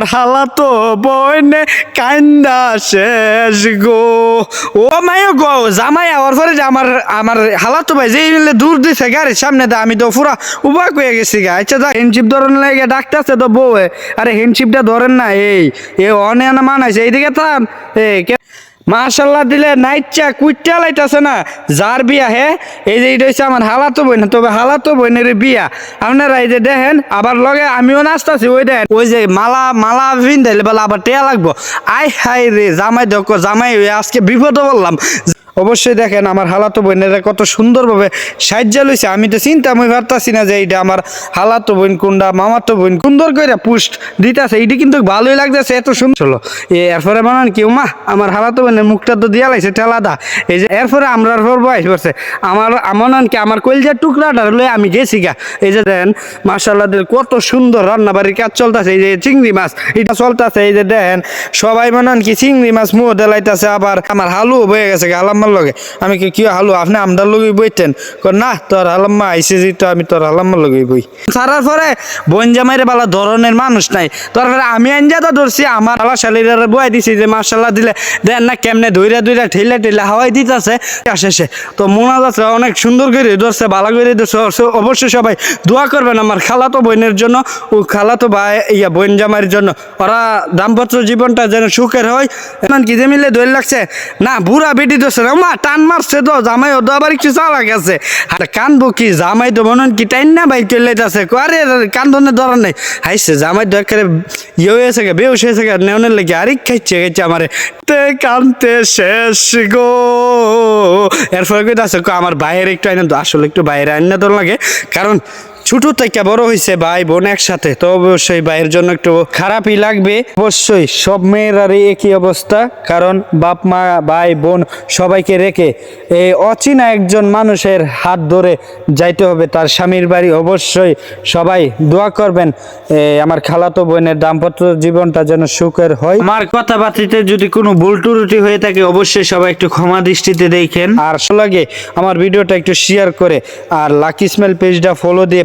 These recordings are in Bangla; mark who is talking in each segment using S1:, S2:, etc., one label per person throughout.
S1: আমার হালাতো বইনে কান্দা শেষ গো। ও মায় গো, জামাই আওয়ার পরে যে আমার আমার হালাতো ভাই যে মিলে দূর দিছে গাড়ির সামনে দা, আমি তো পুরা উবাক হয়ে গেছি গা। আচ্ছা দা হেনচিপ ধরেন লাগে ডাকতেছে তো বউ আরে হেনশিপটা ধরেন না, এই এ অনে মান মানাইছে। এইদিকে থাম। কে মাশাল্লাহ দিলে নাইচা কুইটা লাইতাছে না। যার বিয়া হে, এই যে এটা হচ্ছে আমার হালাতো বই না তবে হালাতো বইনের বিয়া। আপনারা এই যে দেখেন, আবার লগে আমিও নাচতাছি, ওই দেখেন, ওই যে মালা মালা ভিন দিলে বলে আবার টেয়া লাগবো। আই হাই রে, জামাই দেখো, জামাই আজকে বিপদে বললাম অবশ্যই দেখেন আমার হালাতো বোনেরা কত সুন্দরভাবে সাহায্য লইছে। আমি তো চিন্তা আমি ভাবতাছি না যে এইটা আমার হালাতো বোন কোনটা, মামাতো বোন সুন্দর করে পুষ্ট দিতেছে। এইটা কিন্তু ভালোই লাগতেছে, এত সুন্দর। হলো এরপরে বানান কেউ মা আমার হালাতো বোনের মুখটা তো দিয়া লাগছে ঠেলাদা এই যে এরপরে আমরা বয়স করছে আমার আমার কি? আমার কলজার টুকরাটা লয়ে আমি গেছি গা। এই যে দেন মার্শাল্লাদের কত সুন্দর রান্না বাড়ির কাজ চলতেছে। এই যে চিংড়ি মাছ, এটা চলতেছে। এই যে দেন সবাই মানান কি? চিংড়ি মাছ মুহ দেলাইতেছে, আবার আমার হালু বয়ে গেছে গা। আলাম্মার লগে। আমি কি কি হালু, আপনি আমদার লগে বইতেন? না, তোর হালাম্মা আইসে যেত আমি তোর হালাম্মার লগে বই। সারার পরে বোন জামাইরে বালা ধরনের মানুষ নাই। তারপরে আমি আঞ্জা তো ধরছি, আমার আলা শালিরা বই দিছি যে মার্শাল্লাহ দিলে, দেন না, কেমনে ধইরা ধইরা ঠেলে ঠেলে হাওয়াই দিতেছে। আসে তো মনে যাচ্ছে অনেক সুন্দর করে ধরছে ভালো করে ধরছে। অবশ্যই সবাই দোয়া করবেন আমার খালাতো বোনের জন্য ও খালাতো ভাই, ইয়া বোন জামাইয়ের জন্য। ওরা দাম্পত্য জীবনটা যেন সুখের হয়। এমন কি যে মিলে ধরে লাগছে, না, বুড়া বেটি ধরছে মা, টান মারছে তো, জামাই ও তো আবার একটু চালা গেছে। আর কানবো কি, জামাই তো মনে কি টাইন না ভাই চলে যাচ্ছে আরে কান্দনে ধরা নেই। হাইছে জামাই তো একেবারে ইয়ে হয়েছে গে বেউস হয়েছে গে নেওয়ার লেগে আরেক খাইছে খাইছে আমারে। কানতে শেষ গো। এরপরে কইতে আছে আমার বাইরে একটু আইনা, আসলে একটু বাইরে আইনা তো লাগে। কারণ ছোট থেকে বড় হয়েছে ভাই বোন একসাথে তো অবশ্যই ভাইয়ের জন্য একটু খারাপই লাগবে। অবশ্যই সব মেয়ের মেয়েরারই একই অবস্থা কারণ বাপ মা ভাই বোন সবাইকে রেখে এই অচেনা একজন মানুষের হাত ধরে যাইতে হবে তার স্বামীর বাড়ি। অবশ্যই সবাই দোয়া করবেন আমার খালাতো বোনের দাম্পত্য জীবনটা যেন সুখের হয়। আমার কথাবার্তিতে যদি কোনো ভুল টুরুটি হয়ে থাকে অবশ্যই সবাই একটু ক্ষমা দৃষ্টিতে দেখেন। আর লাগে আমার ভিডিওটা একটু শেয়ার করে আর লাকি স্মেল পেজটা ফলো দিয়ে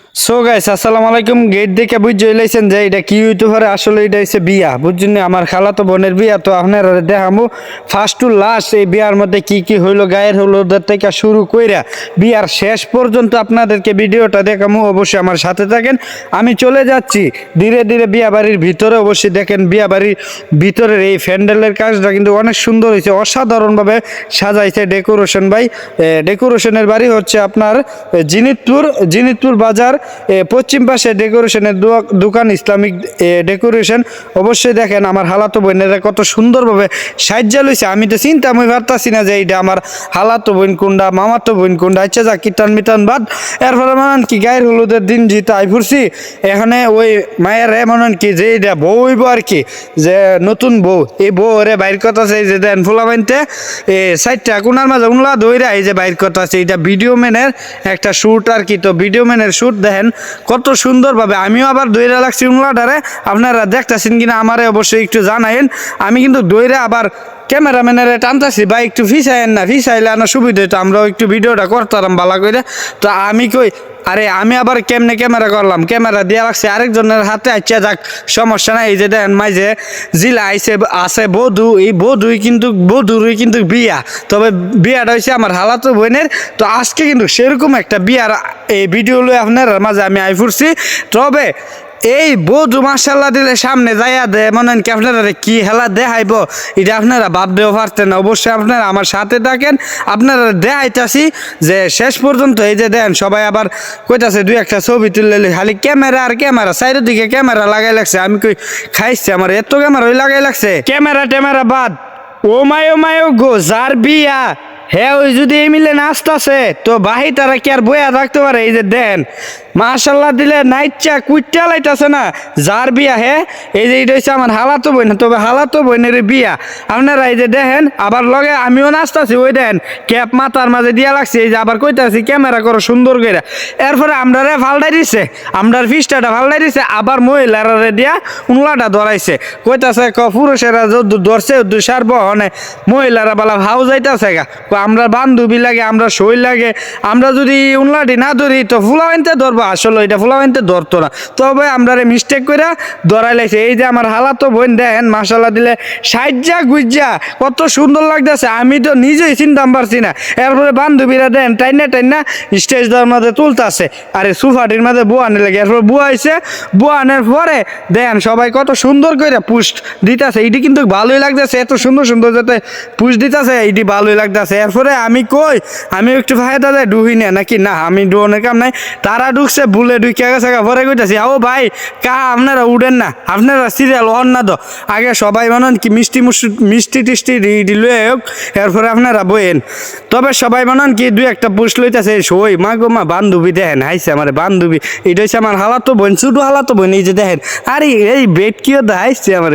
S1: সো গাইস আসসালামু আলাইকুম। গেট দেখে বুঝতে লাইছেন যে এটা কি পারে আসলে এটা হচ্ছে বিয়া। বুঝছেন, আমার খালা তো বোনের বিয়া, তো আপনারা দেখামু। ফার্স্ট টু লাস্ট এই বিয়ার মধ্যে কি কি হইল, গায়ের হলুদের থেকে শুরু কইরা বিয়ার শেষ পর্যন্ত আপনাদেরকে ভিডিওটা দেখামু। অবশ্যই আমার সাথে থাকেন। আমি চলে যাচ্ছি। ধীরে ধীরে বিয়া বাড়ির ভিতরে, অবশ্যই দেখেন বিয়া বাড়ির ভিতরের এই ফ্যান্ডেলের কাজটা কিন্তু অনেক সুন্দর হয়েছে অসাধারণভাবে সাজাইছে ডেকোরেশন ভাই। ডেকোরেশনের বাড়ি হচ্ছে আপনার জিনিতপুর জিনিতপুর বাজার পশ্চিম পাশে ডেকোরেশনের দোকান, ইসলামিক ডেকোরেশন। অবশ্যই দেখেন আমার হালাতো বোনেরা কত সুন্দরভাবে সাহায্য লইছে। আমি তো চিন্তা, আমি ভাবতাছি না যে এইটা আমার হালাতো বোন কোনটা, মামাতো বোন কোনটা। আচ্ছা যা কীর্তন মিটান বাদ। এরপরে মানে কি গায়ের হলুদের দিন জিতে আই ফুরছি। এখানে ওই মায়ের এমন কি যে এটা বউ হইব আর কি, যে নতুন বউ। এই বউ রে বাইর কথা আছে যে দেন ফুলা বানতে, এ সাইডটা কোনার মাঝে উনলা দইরা এই যে বাইর কথা আছে এটা ভিডিও ম্যানের একটা শ্যুট আর কি, তো ভিডিও ম্যানের শ্যুট দেখেন, কত সুন্দরভাবে। আমিও আবার দইরা লাগছি উনলাটারে। আপনারা দেখতেছেন কিনা আমারে অবশ্যই একটু জানাইন। আমি কিন্তু দইরা আবার ক্যামেরাম্যানের টানতেছি বা একটু ফিসাইন না ফিসাইলে আনা সুবিধা হইতো। আমরাও একটু ভিডিওটা করতাম ভালো করে। তো আমি কই আরে, আমি আবার কেমনে ক্যামেরা করলাম? ক্যামেরা দিয়ে রাখছি, আরেকজনের হাতে আচ্ছা যাক, সমস্যা নাই। এই যে দেন যে জিলা আইসে আছে বধু, এই বধুই কিন্তু, বধুরই কিন্তু বিয়া। তবে বিয়াটা হয়েছে আমার হালাতো বোনের। তো আজকে কিন্তু সেরকম একটা বিয়ার, এই ভিডিও লো আপনার মাঝে আমি আই ফুরছি। তবে এই বধু মার্শাল্লাহ দিলে সামনে যাইয়া দে। মনে কি আপনারা কি হেলা দেখাইব? এটা আপনারা ভাবতেও পারতেন অবশ্যই আপনারা আমার সাথে থাকেন। আপনারা দেখাইতাছি যে শেষ পর্যন্ত এই যে দেন, সবাই আবার কইতাছে, দুই একটা ছবি তুললে খালি ক্যামেরা আর ক্যামেরা। সাইডের দিকে ক্যামেরা লাগাই লাগছে। আমি কই, খাইছি, আমার এত ক্যামেরা ওই লাগাই লাগছে। ক্যামেরা ট্যামেরা বাদ। ও মায়ো মায়ো গো, যার বিয়া? হ্যাঁ ওই যদি এই মিলে নাচতাছে, তো বাহি তারা কি আর বইয়া থাকতে পারে? এই যে দেন মাশাল্লাহ দিলে নাইচা কুইটা লাইতাছে না। যার বিয়া হে, এই যে এটা হচ্ছে আমার হালাতো বোন, তবে হালাতো বোনের বিয়া। আপনারা এই যে দেখেন, আবার লগে আমিও নাচতাছি, ওই দেন ক্যাপ মাথার মাঝে দিয়া লাগছে, এই যে আবার কইতাছি, ক্যামেরা করো সুন্দর করে। এরপরে আমরা রে ফালটাই দিছে, আমরার ফিসটাটা ফালটাই দিছে, আবার মহিলারা দিয়া উনলাটা ধরাইছে। কইতাছে, ক, পুরুষেরা যদি ধরছে দুই সার বহনে মহিলারা বলা, ভাও যাইতাছে গা। আমরা বান্ধবী লাগে, আমরা সই লাগে। আমরা যদি উনলাটি না ধরি, তো ফুলাওয়াইনতে ধরবো আসলে এটা ফুলাওয়াইনতে ধরতো না। তবে আমরা মিস্টেক করে ধরাই লাইছে। এই যে আমার হালাতো বোন দেন মাসাল্লাহ দিলে সাইজা গুজ্জা, কত সুন্দর লাগতেছে। আমি তো নিজেই চিনতাম পারছি না। এরপরে বান্ধবীরা দেন, টাইনা টাইনা স্টেজ দেওয়ার মধ্যে তুলতাছে। আরে সুফাটির মাঝে মধ্যে বুয়ানে লাগে। এরপর বুয়া আইছে। বুয়ানের পরে দেন সবাই কত সুন্দর করে পুষ্ট দিতেছে। এইটি কিন্তু ভালোই লাগতেছে। এত সুন্দর সুন্দর যাতে পুষ্ট দিতেছে এইটি ভালোই লাগতেছে। এরপরে আমি কই? আমি একটু ফায়দা দেয়, ডুহি না, নাকি? না, আমি ডুনের কাম নাই। তারা ঢুকছে ভুলে ঢুকে গেছে পরে কইতাছি ও ভাই, কা, আপনারা উঠেন না, আপনারা সিরিয়াল হন না তো। আগে সবাই মানুন কি মিষ্টি মুষ্টি টিষ্টি দিলে হোক, এরপরে আপনারা বইয়েন। তবে সবাই মানুন কি, দুই একটা পুষ লইতেছে, সই, মা গো, মা বান্ধবী দেখেন, হাইছে আমার বান্ধবী, এটা হচ্ছে আমার হালাতো বোন, ছোট হালাতো বোন, এই যে দেখেন। আরে, এই বেট কিও তো হাইছে আমার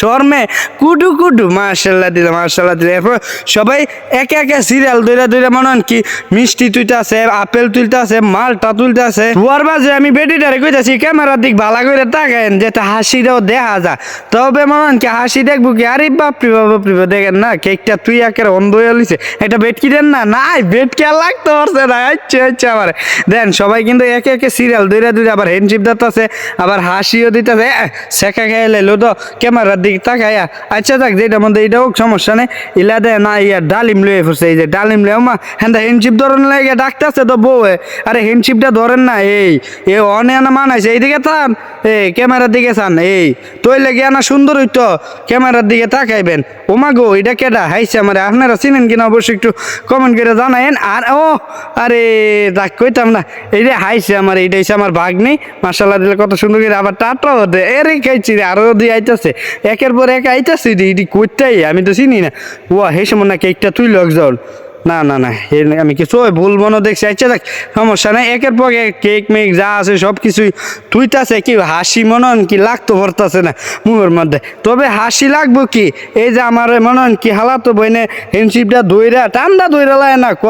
S1: শর্মে, কুটু কুটু মার্শাল্লাহ দিলে মার্শাল্লাহ দিলে। এরপর সবাই একে একে সিরিয়াল দইরা দইরা মনে কি, মিষ্টি তুলতে আছে আপেল তুলতে আছে মালটা তুলতে আছে দুয়ার বাজে আমি বেটিটারে কইতাছি ক্যামেরার দিক ভালো করে তাকায়েন যেটা হাসিটাও দেখা যায় তবে মনে হন কি হাসি দেখব কি? আরে বাপরি বাপ বাপরি বাপ, দেখেন না কেকটা তুই একের অন্ধ হয়ে লিছে এটা বেটকি দেন না? নাই বেটকি আর লাগতে পারছে না। আচ্ছা আচ্ছা আমার। দেন সবাই কিন্তু একে একে সিরিয়াল দইরা দইরা আবার হ্যান্ডশিপ দিতেছে আবার হাসিও দিতেছে। শেখা খেয়ে লাইলো তো ক্যামেরার দিক তাকাইয়া আচ্ছা যাক যেটা মধ্যে এটা হোক সমস্যা নেই। ইলা দে না ইয়া ডালিম লয়ে ফুসছে এই যে ডালিম লয়ে মা হ্যাঁ হ্যান্ডশিপ ধরেন লাগে ডাকতেছে তো বউ আরে হ্যান্ডশিপটা ধরেন না এই, এ অনে আনা মানাইছে। এইদিকে থান এই, ক্যামেরার দিকে থান এই তৈ লেগে আনা সুন্দর হইতো। ক্যামেরার দিকে তাকাইবেন। ওমা গো, এটা কেডা? হাইছে আমার। আপনারা চিনেন কিনা অবশ্যই একটু কমেন্ট করে জানায়েন। আর, ও, আরে দেখ কইতাম না। এই যে হাইছে আমার এইটা হইছে আমার ভাগ্নি। মার্শাল্লাহ দিলে কত সুন্দর করে আবার টাটাও দে। এরে খাইছি রে, আরও দিয়ে আইতাছে। একের পর এক আইতাছে এটি করতেই আমি তো চিনি না। ও হে সময় না কেকটা তুই লোকজন না না না আমি কিছু ভুল মনে দেখছি। আচ্ছা দেখ, সমস্যা নাই, একের পর কেক মেক যা আছে সব কিছুই তুইতাছে কি হাসি মনন কি লাগতো ভরতাছে না মুখের মধ্যে। তবে হাসি লাগবো কি? এই যে আমার মনন কি হালাতো বইনে হেনশিপটা দইরা ঠান্ডা দইরা লাগে না ক?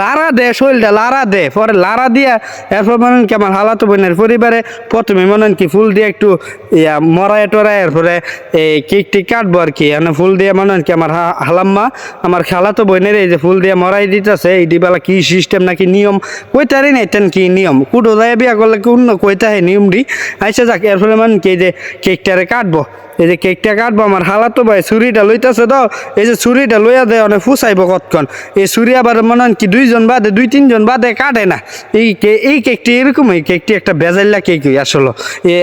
S1: লারা দে শরীরটা লারা দে, পরে লারা দিয়া, এরপর মনে হন কি আমার হালাতো বইনের পরিবারে প্রথমে মনে হন কি ফুল দিয়ে একটু ইয়া মরায় টরায়, এরপরে এই কেক টিক কাটবো আর কি। ফুল দিয়ে মনে হন কি আমার হালাম্মা, আমার খালাতো বইনের এই যে ফুল দিয়ে মরাই দিতেছে এই বেলা কি সিস্টেম নাকি নিয়ম? কইতারি নাই তেন কি নিয়ম? কুটো যায় বিয়া করলে কোন কইতা নিয়ম দি আইছে যাক, এর ফলে মানে কে যে কেকটারে কাটবো? এই যে কেকটা কাটবো, আমার হালাতো ভাই ছুরিটা লইতেছে তো, এই যে ছুরিটা লইয়া দেয় অনেক ফুসাইব কতক্ষণ। এই ছুরি আবার মনে হন কি দুইজন বাদে, দুই তিনজন বাদে কাটে না। এই এই কেকটি এরকম, এই কেকটি একটা বেজাইল্লা কেক আসলো।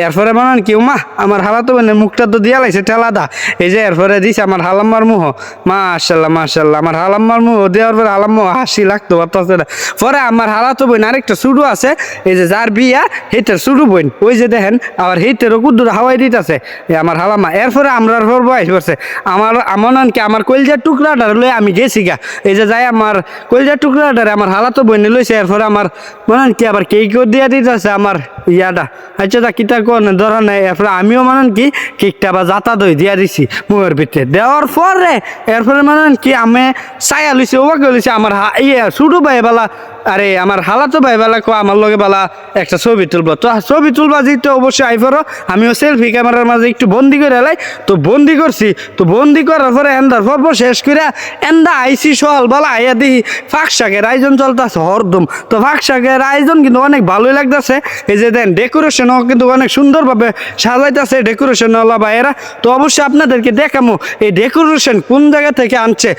S1: এরপরে মনে হন কি মা আমার হালাতো বোনের মুখটা তো দিয়া লাগছে ঠেলাদা এই যে এরপরে দিছে আমার হালাম্মার মুহ। মাশাল্লাহ মাশাল্লাহ, আমার হালাম্মার মুহ দেওয়ার পরে হালাম্মা হাসি লাগতো পারতেছে না। পরে আমার হালাতো বোন আরেকটা শুরু আছে, এই যে যার বিয়া হেটার শুরু বোন ওই যে দেখেন, আবার হেটেরও কুদ্দুর হাওয়াই দিতেছে। আমার হালাম্মা এরপরে আমরা পর বয়স করছে আমার আমার কি? আমার কলজার টুকরাটা লই আমি গেছি গা। এই যে যাই আমার কলজার টুকরাটারে আমার হালাতো বোন লইছে, এরপরে আমার, মনে কি আবার কেকও দিয়া দিতেছে আমার ইয়াটা। আচ্ছা দা কিতা কোন ধরা নাই। এরপরে আমিও মানে কি, কেকটা বা জাতা দই দিয়া দিছি মুখের ভিতরে। দেওয়ার পরে, এরপরে মানে কি, আমি চায়া লইছে ওবাকে লইছে, আমার ইয়ে ছোটো ভাই বেলা আরে, আমার হালাতো ভাই বেলা কো, আমার লগে বেলা একটা ছবি তুলবো। তো ছবি তুলবা যেহেতু অবশ্যই আইফারও, আমিও সেলফি ক্যামেরার মাঝে একটু বন্দি করে এলাই তো বন্দি করছি। তো বন্দি করার পরে এন্দার পর্ব শেষ করে এন্দা আইসি সল, বলা আইয়া দিহি, ফাঁক শাকের আয়োজন চলতেছে হরদম। তো ফাঁক শাকের আয়োজন কিন্তু অনেক ভালোই লাগতেছে। এই যে দেন ডেকোরেশনও কিন্তু অনেক সুন্দরভাবে সাজাইতেছে ডেকোরেশন ওলা ভাইয়েরা। তো অবশ্যই আপনাদেরকে দেখামো, এই ডেকোরেশন কোন জায়গা থেকে আনছে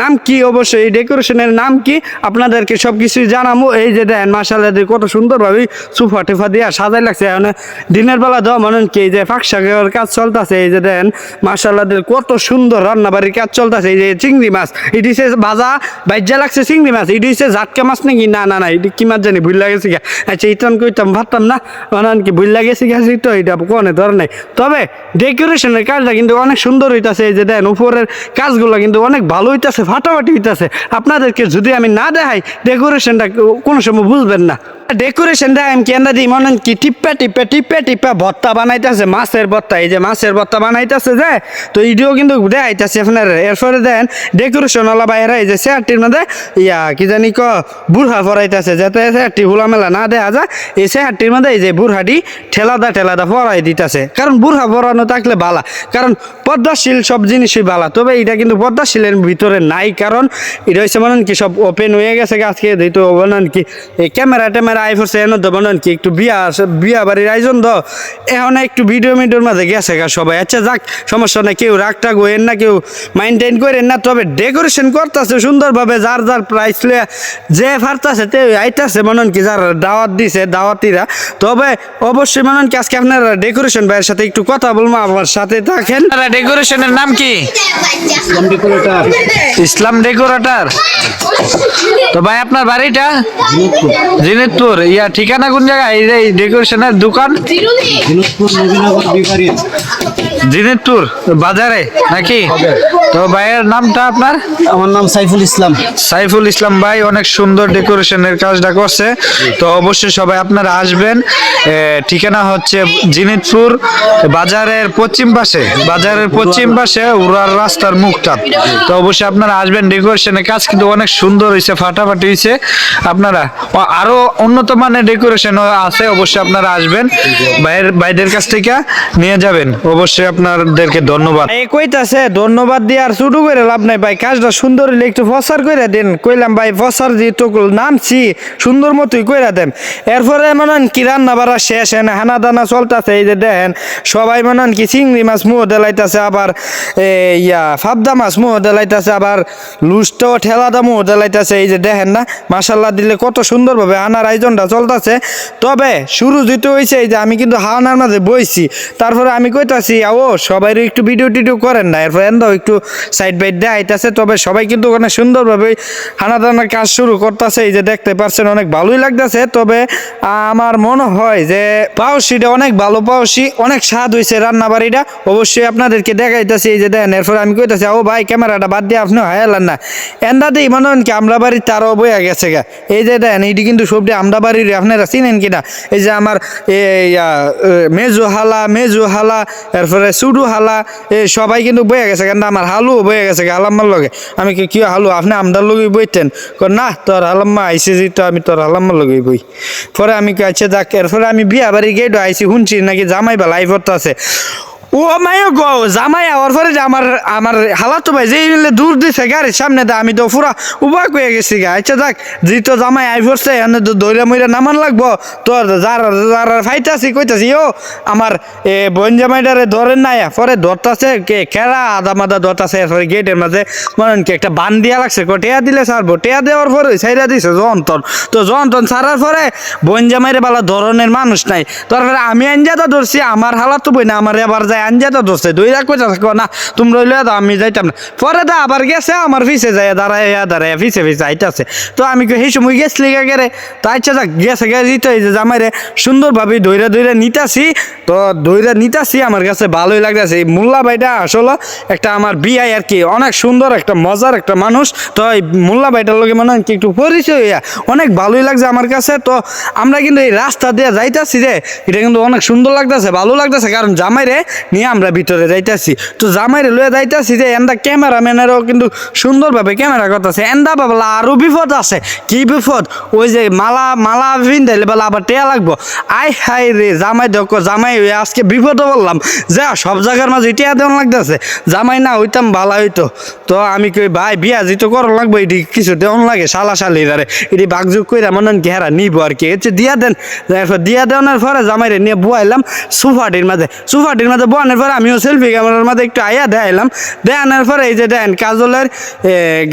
S1: নাম কি? অবশ্যই এই ডেকোরেশনের নাম কি? আপনাদেরকে সব কিছুই জানামো। এই যে দেন মাসাল্লাহ কত সুন্দরভাবে সুফা টেফা দিয়া সাজাই লাগছে। মানে দিনের বেলা দেওয়া মনে কি যে ফাঁক শাকের কাজ চলতেছে, এই যে দেন মাসাল্লাহ কত সুন্দর রান্নাবাড়ির কাজ চলতেছে, এই যে চিংড়ি মাছ। এটি হচ্ছে ভাজা বাইজা লাগছে চিংড়ি মাছ। এটি হচ্ছে জাটকা মাছ নাকি? না না না, এটি কি মাছ জানি, ভুল লাগেছে গা। আচ্ছা ইতন কইতাম, ভাবতাম না। মানে কি ভুল লাগেছে গেছে তো এটা কোনে ধর নাই। তবে ডেকোরেশনের কাজটা কিন্তু অনেক সুন্দর হইতাছে, এই যে দেন, উপরের কাজগুলো কিন্তু অনেক ভালো হইতাছে, ফাটাফাটি হইতাছে। আপনাদেরকে যদি আমি না দেখাই, ডেকোরেশনটা কোনো সময় বুঝবেন না। ডেকোরেশন দেয় কেন দিই? মনে কি টিপ্পা টিপ্পা টিপ্পা টিপ্পা ভত্তা বানাইতেছে, মাছের ভত্তা এই যে মাছের ভত্তা বানাইতেছে যে, তো ইডিও কিন্তু দেখাইতেছে আপনার। এরপরে দেন ডেকোরেশন ওলা বাইরে এই যে চেয়ারটির মধ্যে, ইয়া, কি জানি ক বুড়হা ফরাইতেছে যাতে চেয়ারটি হুলা মেলা না দেয়া যায়। এই চেয়ারটির মধ্যে এই যে বুড়হাটি ঠেলাদা ঠেলাদা ফরাই দিতেছে। কারণ বুড়হা ফরানো থাকলে বালা, কারণ পদ্মাশীল সব জিনিসই বালা। তবে এটা কিন্তু পদ্মাশীলের ভিতরে নাই, কারণ এটা হচ্ছে মনে কি সব ওপেন হয়ে গেছে আজকে তো মনে কি ক্যামেরা ট্যামেরা আই ফোরছে এনে তো হয় কি একটু বিয়া আছে- বিয়া বাড়ির আয়োজন তো। এখন একটু ভিডিও মিডিওর মাঝে গেছে গা সবাই। আচ্ছা যাক সমস্যা নাই কেউ রাগ টাগ হইেন না কেউ মাইনটেন করেন না তবে ডেকোরেশন করতেছে সুন্দরভাবে যার যার প্রাইস লিয়ে যে ফারতাছে তে আইতাছে মনে হয় কি যার দাওয়াত দিছে দাওয়াতিরা। তবে অবশ্যই মনে হয় কি আজকে আপনারা ডেকোরেশন ভাইয়ের সাথে একটু কথা বলব আমার সাথে থাকেন। ডেকোরেশনের নাম কি? ইসলাম ডেকোরেটর তো ভাই আপনার বাড়িটা? জিনিতপুর ইয়া ঠিকানা কোন জায়গায়? এই যে ডেকোরেশনের দোকান? জিনিতপুর বাজারে নাকি? তো ভাইয়ের নামটা আপনার?
S2: আমার নাম সাইফুল ইসলাম।
S1: সাইফুল ইসলাম ভাই অনেক সুন্দর ডেকোরেশনের কাজটা করছে। তো অবশ্যই সবাই আপনারা আসবেন। ঠিকানা হচ্ছে জিনিতপুর বাজারের পশ্চিম পাশে। বাজারের পশ্চিম পাশে উড়ার রাস্তার মুখটা। তো অবশ্যই আপনারা আসবেন। ডেকোরেশনের কাজ কিন্তু অনেক সুন্দর হয়েছে ফাটাফাটি হয়েছে আপনারা ও- আরও উন্নত মানের ডেকোরেশন আছে, অবশ্যই আপনারা আসবেন। ভাইয়ের, ভাইদের কাছ থেকে নিয়ে যাবেন। অবশ্যই আপনাদেরকে ধন্যবাদ। এই কইতাছে, ধন্যবাদ দিয়ে আর শুরু করে লাভ নাই। ভাই, কাজটা সুন্দর হইলে একটু ফসার করে দেন। কইলাম, ভাই ফসার যেহেতু নামছি, সুন্দর মতোই কইরা দেন। এরপরে মনে হন কি রান্না বাড়া শেষ হেন হানা দানা চলতেছে। এই যে দেখেন, সবাই মনে হন কি চিংড়ি মাছ মুহ দেলাইতেছে, আবার ইয়া ফাবদা মাছ মুহ দেলাইতেছে, আবার লুষ্ট ঠেলাদা মুহ দেলাইতেছে। এই যে দেখেন না মাসাল্লাহ দিলে কত সুন্দরভাবে হানার আয়োজনটা চলতেছে। তবে শুরু যেতে হয়েছে যে আমি কিন্তু হাওনার মাঝে বইছি, তারপরে আমি কইতাছি ও সবাই একটু ভিডিও টিডিও করেন না, এরপর এন্দাও একটু সাইড বাইট দেখাইতেছে তবে সবাই কিন্তু অনেক সুন্দরভাবে হানা দানার কাজ শুরু করতেছে, এই যে দেখতে পারছেন অনেক ভালোই লাগতেছে। তবে আমার মনে হয় যে পাউসিটা অনেক ভালো পাউসি অনেক স্বাদ হয়েছে রান্না বাড়িটা অবশ্যই আপনাদেরকে দেখাইতেছি, এই যে দেখেন এরপর আমি কইতাছি ও ভাই, ক্যামেরাটা বাদ দিয়ে আপনি হায়ালেন না। এন্দা দিই মনে হন কি, আমরা বাড়ির তারও বইয়া গেছে গা। এই যে দেখেন এইটি কিন্তু সবটি আমরা বাড়ির আপনারা চিনেন কিনা? এই যে আমার মেজু হালা মেজু হালা, এরপরে সুডু হালা এই সবাই কিন্তু বইয়া গেছে, কিন্তু আমার হালু বইয়া গেছে হালাম্মার লগে। আমি কি কি হালু? আপনি আমদার লগে বইতেন? না, তোর হালাম্মা আইসে যেত আমি তোর হালাম্মার লগে বই। পরে আমি কাছে যাক। এরপরে আমি বিয়া বাড়ি গেট আইসি শুনছি নাকি জামাই বা লাইফ আছে ও মায়ো গো, জামাই আওয়ার পরে যে আমার আমার হালাতো ভাই যে মিলে দূর দিছে গাড়ির সামনে দা আমি তো পুরা উবা কয়ে গেছি গা। আচ্ছা যাক জি তো জামাই আই পড়ছে এনে তো দৌড়া মইরা নামান লাগবো। তোর যার যার ফাইতাছি, কইতাছি ও আমার, এ, বোন জামাইটারে ধরেন নাই পরে ধরতাছে কে? কেরা আদা মাদা ধরতাছে, এরপরে গেটের মাঝে মনে কি একটা বান দিয়া লাগছে। কো দিলে সারবো টেয়া দেওয়ার পরে সাইরা দিছে যন্তন তো যন্তন সারার পরে বোন জামাইরে বালা ধরনের মানুষ নাই। তারপরে আমি আঞ্জাটা ধরছি, আমার হালাত বই না, আমার এবার যায় আঞ্জাটা ধরছে দুই রাখ কইতা থাকো না তোমরা রইলে দাও আমি যাইতাম না। পরে দা আবার গেছে, আমার পিছে যায় দাঁড়ায় দাঁড়ায়, পিছে পিছে আইতাছে। তো আমি সেই সময় গেছলি গেরে তো আচ্ছা যাক, গেছে গেছে দিতে যে জামাইরে সুন্দরভাবে দইরা দইরা নিতাছি। তো দইরা নিতাছি, আমার কাছে ভালোই লাগতেছে। এই মোল্লা ভাইটা আসলে একটা আমার বিয়াই আর কি, অনেক সুন্দর একটা, মজার একটা মানুষ। তো এই মোল্লা ভাইটার লোকে মনে হয় একটু পরিচয় হইয়া, অনেক ভালোই লাগছে আমার কাছে। তো আমরা কিন্তু এই রাস্তা দিয়ে যাইতাছি রে, এটা কিন্তু অনেক সুন্দর লাগতেছে, ভালো লাগতেছে। কারণ জামাইরে নিয়ে আমরা ভিতরে যাইতাছি। তো জামাইরে লয়ে যাইতাছি যে, এন্দা ক্যামেরাম্যানেরও কিন্তু সুন্দরভাবে ক্যামেরা করতেছে। এন্দা বাবলা আরও বিপদ আছে। কি বিপদ? ওই যে মালা মালা ভিন্দাইলে বেলা আবার টেয়া লাগবো। আই হাই রে, জামাই দেখো, জামাই আজকে বিপদ বললাম যা, সব জায়গার মাঝে টেয়া দেওয়ান লাগতেছে। জামাই না হইতাম ভালো হইতো। তো আমি কই, ভাই, বিয়া যেহেতু করো লাগবো, এটি কিছু দেওয়ান লাগে শালা শালি রে এটি বাগযুগ কইরা মনে ঘেরা নিবো আর কি। হচ্ছে দিয়া দেন। দিয়া দেওয়ানোর পরে জামাইরে নিয়ে বুয়াইলাম সুফাটির মাঝে। সুফাটির মাঝে বোয়ানোর পরে আমিও সেলফি ক্যামেরার মাঝে একটু আইয়া দেখাইলাম দেখানোর পরে এই যে দেন, কাজলের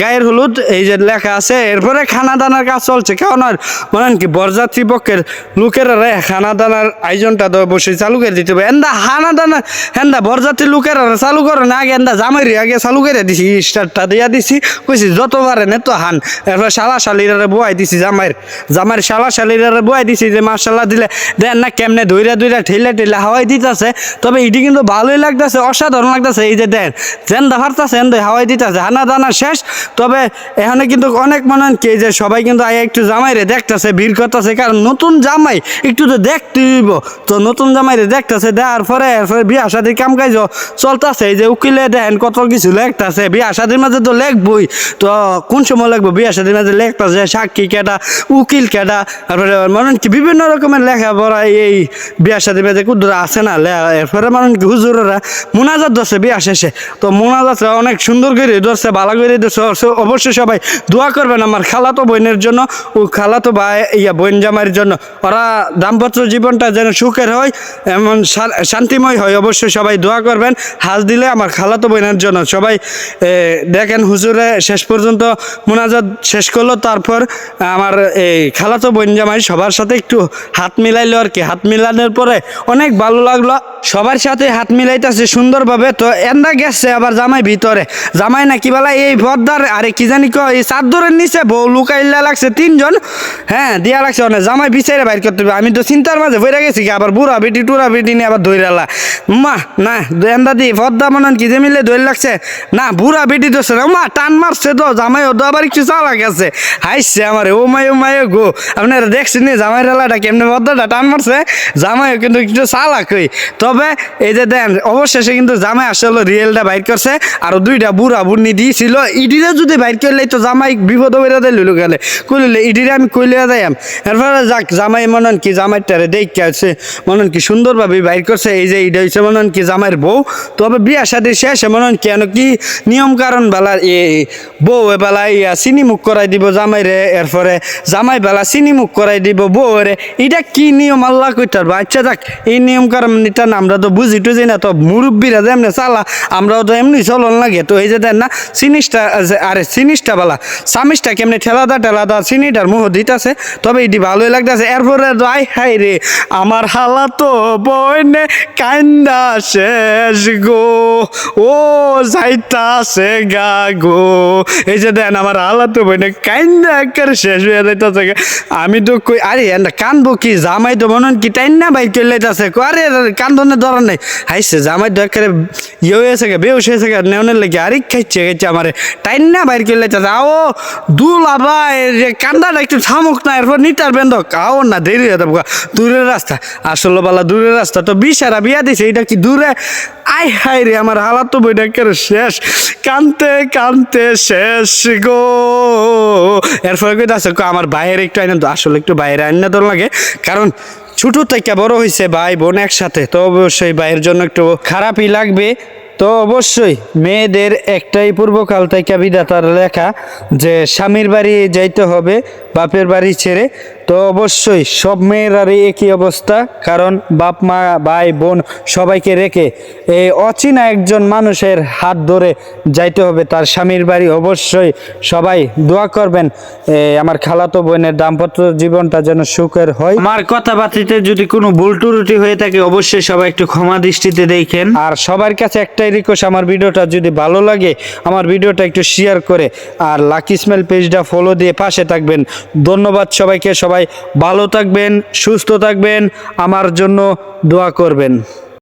S1: গায়ের হলুদ, এই যে লেখা আছে, এরপরে খানা দানার কাজ চলছে কারণ আর মনে কি, বরযাত্রী পক্ষের লোকেরা রে খানা দানার আয়োজনটা অবশ্যই চালু করে দিতে হবে। এন্দা খানা দানা হেন্দা বরযাত্রী লোকেরা চালু করে না, আগে এন্দা জামাইরি আগে চালু করে দিছি, স্টারটা দিয়া দিছি। কইছি, যতবার নে তো হান। এরপর শালা শালিরারে বয়াই দিছি জামাইর জামাইর শালা শালিরারে বয়াই দিছি যে মার্শাল্লাহ দিলে দেন না, কেমনে দইরা দইরা ঠেলে ঠেলে হাওয়াই দিতেছে? তবে এটি কিন্তু ভালোই লাগতেছে, অসাধারণ লাগতেছে। এই যে দেন, জেন্দা হারতাছে এন্দে হাওয়াই দিতেছে, হানা দানা শেষ। তবে এখানে কিন্তু অনেক মনে হয় যে সবাই কিন্তু আয় একটু জামাই রে দেখতেছে, ভিড় করতেছে, কারণ নতুন জামাই একটু তো দেখতে হইব। তো নতুন জামাই রে দেখতেছে, দেওয়ার পরে এরপরে বিয়া শাদির কাম কাজ চলতেছে। এই যে উকিলে দেন, কত কিছু লেখতেছে, বিয়া শাদির মাঝে তো লেখবই। তো কোন সময় লাগবো বিয়া শাদির মাঝে লেখতেছে, সাক্ষী কেটা উকিল কেটা তারপরে মনে কি, বিভিন্ন রকমের লেখাপড়া এই বিয়া শাদির মাঝে কুদুরা আছে না এরপরে মনে কি হুজুরেরা মোনাজাত ধরছে, বিয়া শেষে। তো মোনাজাতটা অনেক সুন্দর করে ধরছে, ভালো করে ধরছে। অবশ্যই সবাই দোয়া করবেন আমার খালাতো বোনের জন্য ও খালাতো ভাই ইয়া বোন জামাইয়ের জন্য। ওরা দাম্পত্য জীবনটা যেন সুখের হয়, এমন শান্তিময় হয়, অবশ্যই সবাই দোয়া করবেন। হাজ দিলে আমার খালাতো বোনের জন্য। সবাই দেখেন হুজুরে শেষ পর্যন্ত মোনাজাত শেষ করল, তারপর আমার এই খালাতো বোন জামাই সবার সাথে একটু হাত মিলাইলো আর কি। হাত মিলানোর পরে অনেক ভালো লাগল। সবার সাথে হাত মিলাইতেছে সুন্দরভাবে। তো এন্দা গেছে আবার জামাই ভিতরে। জামাই না কি বলা, এই পর্দার আরে কি জানি কো এই চাদরের নিচে বউ লুকাইলা লাগছে তিনজন। হ্যাঁ দিয়া লাগছে অনেক। জামাই বিচারে বাইর করতে হবে। আমি তো চিন্তার মাঝে বইরা গেছি কি, আবার বুড়া বেটি টুরা বেটি নিয়ে আবার ধইরালা মা, না এন্দা দি পর্দা মনে কি যে মিলে ধরে লাগছে। না, বুড়া বেটি ধরছে না। মা, টান মারছে তো, জামাই ওটা আবার একটু চালা গেছে হাইছে আমার, ও মাই ও মাই গো। আপনারা দেখছেন নি জামাই রেলাটা কেমনে পর্দাটা টান মারছে? জামাইও কিন্তু একটু চালাক হই। তবে এই যে দেন, অবশেষে কিন্তু জামাই আসলে রিয়েলটা বাইর করছে, আর দুইটা বুড়া বুড়নি দিয়েছিল। ইডিরে যদি বাইর করলে তো জামাই বিপদ বেড়ে দিল গেলে। কইলে ইডিরে আমি কইলে যাইম এরপরে যাক, জামাই মনন কি জামাই জামাইটারে দেখে আছে, মনন কি সুন্দরভাবে বাইর করছে, এই যে ইডা হচ্ছে মনন কি জামাইয়ের বউ। তবে বিয়া শাদী শেষে মনন কেন কি নিয়ম কারণ বেলা এ বউ বেলা ইয়া চিনি মুখ করাই দিব জামাই রে এরপরে জামাই বেলা চিনি মুখ করাই দিব বউ রে এটা কি নিয়ম? আল্লাহ কইতার আচ্ছা যাক, এই নিয়ম কারণ এটা না আমরা তো বুঝি টুঝি না, তো মুরব্বীরা যে এমনি চালা, আমরাও তো এমনি চলন লাগে। তো এই যে দেন না চিনিসটা যে- আরে চিনিসটা বেলা চামিচটা কেমনি ঠেলাদা ঠেলাদা চিনিটার মুহ দিতেছে, তবে এটি ভালোই লাগতেছে। এরপরে তো আই হাই রে, আমার হালা তো বইনে কান্দা শেষ গো, ও যাইতাছে গা গো। এই যে দেন, আমার হালা তো বইনে কান্দা একেবারে শেষ হয়ে যাইতাছে আমি তো কই, আরে কানবো কি, জামাই তো মনে কি টাইন না বাইক চলে যাইতাছে আরে কান্দনের ধরার নাই। হাইছে, জামাই একেবারে ইয়ে হয়েছে গে বেউস হয়েছে গে, নেওনের লেগে আরে খাইছে খাইছে আমারে। টাইন না বাইর করলে আও দুল আবার যে কান্দাটা একটু থামুক না, এরপর নিটার বেন্দক আও না, দেরি হয়ে যাব দূরের রাস্তা, আসলে বালা দূরের রাস্তা, তো বিশারা বিয়া দিছে এটা কি দূরে? আই হাই রে, আমার হালাত তো বইটা একেবারে শেষ। কানতে কানতে শেষ গো। এরপরে কইতে আছে আমার বাইরে একটু আইনা আসলে একটু বাইরে আইনা তো লাগে। কারণ ছোট থেকে বড় হয়েছে ভাই বোন একসাথে, তো অবশ্যই ভাইয়ের জন্য একটু খারাপই লাগবে। তো অবশ্যই মেয়েদের একটাই পূর্বকাল থেকে বিধাতার লেখা যে, স্বামীর বাড়ি যাইতে হবে বাপের বাড়ি ছেড়ে তো অবশ্যই সব মেয়েরারই একই অবস্থা কারণ বাপ মা ভাই বোন সবাইকে রেখে এই অচেনা একজন মানুষের হাত ধরে যাইতে হবে তার স্বামীর বাড়ি। অবশ্যই সবাই দোয়া করবেন আমার খালাতো বোনের দাম্পত্য জীবনটা যেন সুখের হয়। আমার কথাবার্তিতে যদি কোনো ভুল ত্রুটি হয়ে থাকে অবশ্যই সবাই একটু ক্ষমা দৃষ্টিতে দেখেন। আর সবার কাছে একটাই রিকোয়েস্ট আমার ভিডিওটা যদি ভালো লাগে আমার ভিডিওটা একটু শেয়ার করে আর লাকি স্মেল পেজটা ফলো দিয়ে পাশে থাকবেন। ধন্যবাদ সবাইকে সবাই ভালো থাকবেন সুস্থ থাকবেন আমার জন্য দোয়া করবেন।